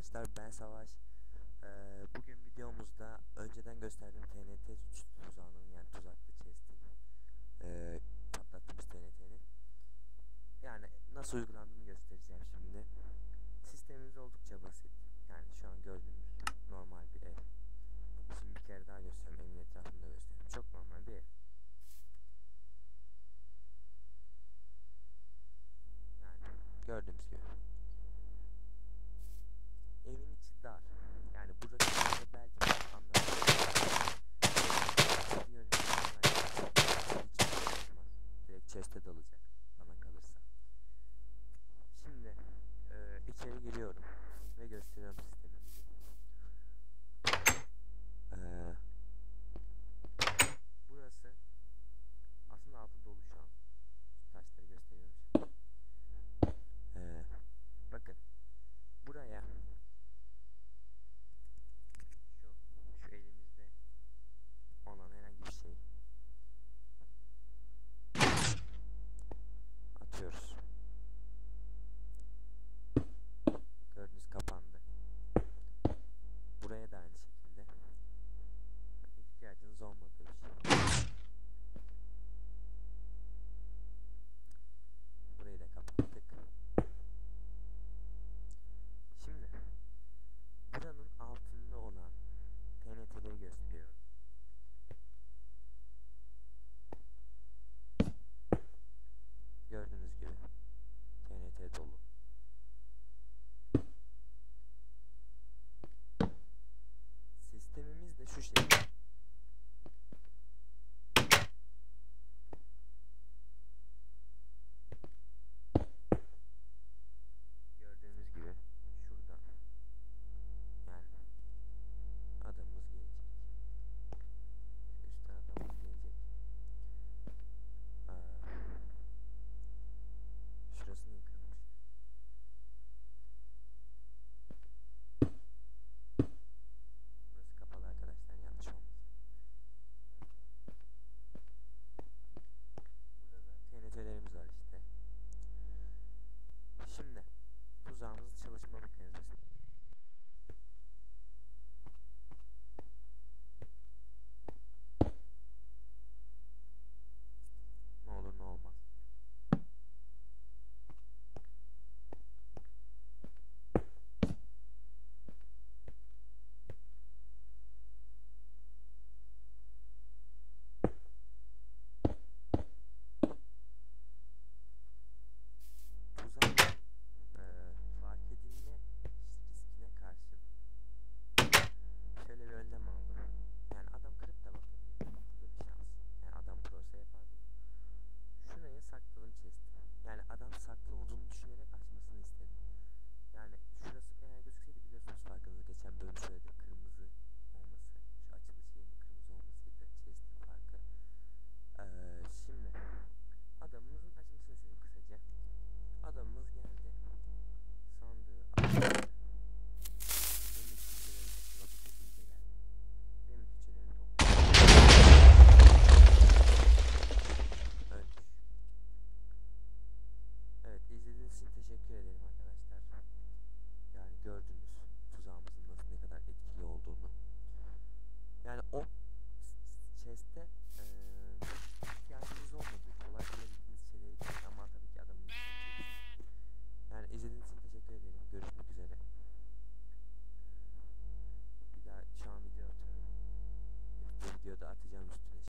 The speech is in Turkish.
arkadaşlar ben Savaş. Ee, Bugün videomuzda önceden gösterdiğim TNT tuzağının yani tuzaklı chest'in e, patlattığımız TNT'nin Yani nasıl uygulandı accident